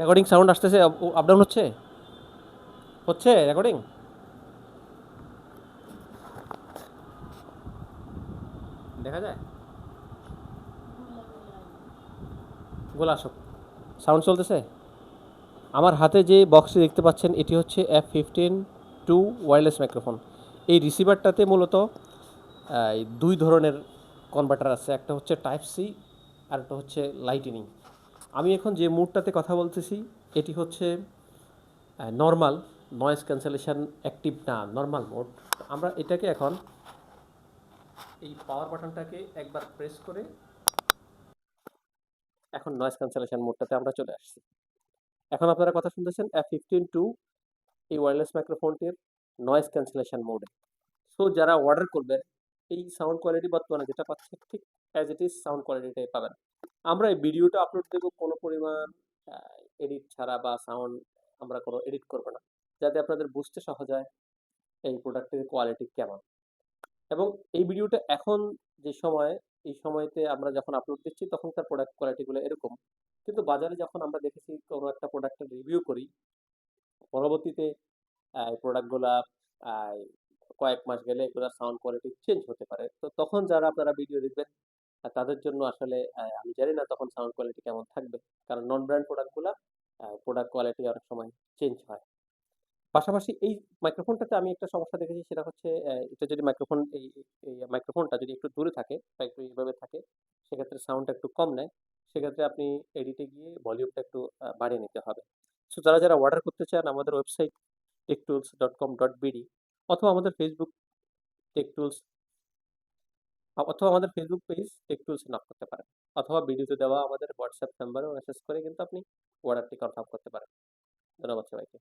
Recording sound আসতেছে up down হচ্ছে? হচ্ছে রেকর্ডিং দেখা যায়? গোলা আসুক। সাউন্ড চলতেছে? আমার হাতে যে বক্সটি দেখতে পাচ্ছেন, এটি হচ্ছে F fifteen two wireless microphone এই রিসিভারটাতে মূলত দুই ধরনের কনভার্টার আছে। একটা হচ্ছে টাইপ সি আর একটা হচ্ছে লাইটেনিং আমি এখন যে মুডটাতে কথা বলতেছি, এটি হচ্ছে নর্মাল নয়েজ ক্যান্সেলেশন অ্যাক্টিভ না নর্মাল মোড আমরা এটাকে এখন এই পাওয়ার বাটনটাকে একবার প্রেস করে এখন নয়েজ ক্যান্সেলেশন মোডটাতে আমরা চলে আসছি। এখন আপনারা কথা শুনতেছেন এফ ফিফটিন টু এই ওয়্যারলেস মাইক্রোফোনটির নয়েজ ক্যান্সেলেশন মোডে সো যারা অর্ডার করবেন, এই সাউন্ড কোয়ালিটি বর্তমানে যেটা পাচ্ছে ঠিক অ্যাজ ইট ইজ সাউন্ড কোয়ালিটিটাই পাবেন। আমরা এই ভিডিওটা আপলোড দেবো কোনো পরিমাণ এডিট ছাড়া বা সাউন্ড আমরা কোনো এডিট করব না। যাতে আপনাদের বুঝতে সহজ হয় এই প্রোডাক্টের কোয়ালিটি কেমন। এবং এই ভিডিওটা এখন যে সময়, এই সময়তে আমরা যখন আপলোড দিচ্ছি, তখনকার প্রোডাক্ট কোয়ালিটিগুলো এরকম। কিন্তু বাজারে যখন আমরা দেখেছি কোনো একটা প্রোডাক্টের রিভিউ করি, পরবর্তীতে এই প্রোডাক্টগুলা কয়েক মাস গেলে এগুলোর সাউন্ড কোয়ালিটি চেঞ্জ হতে পারে। তো তখন যারা আপনারা ভিডিও দেখবেন তাদের জন্য আসলে আমি জানি না তখন সাউন্ড কোয়ালিটি কেমন থাকবে। কারণ নন ব্র্যান্ড প্রোডাক্টগুলা প্রোডাক্ট কোয়ালিটি অনেক সময় চেঞ্জ হয়। পাশাপাশি এই মাইক্রোফোনটাতে আমি একটা সমস্যা দেখেছি, সেটা হচ্ছে এটা যদি মাইক্রোফোন এই মাইক্রোফোনটা যদি একটু দূরে থাকে বা একটু এইভাবে থাকে, সেক্ষেত্রে সাউন্ডটা একটু কম নেয়। সেক্ষেত্রে আপনি এডিটে গিয়ে ভলিউমটা একটু বাড়িয়ে নিতে হবে। সো যারা যারা অর্ডার করতে চান, আমাদের website tech tools dot com dot BD অথবা আমাদের ফেসবুক টেকটুলস অথবা আমাদের ফেসবুক পেজ টেকটুলস নক করতে পারেন। অথবা ভিডিওতে দেওয়া আমাদের হোয়াটসঅ্যাপ নাম্বারও মেসেজ করে কিন্তু আপনি অর্ডারটি কনফার্ম করতে পারেন। ধন্যবাদ সবাইকে।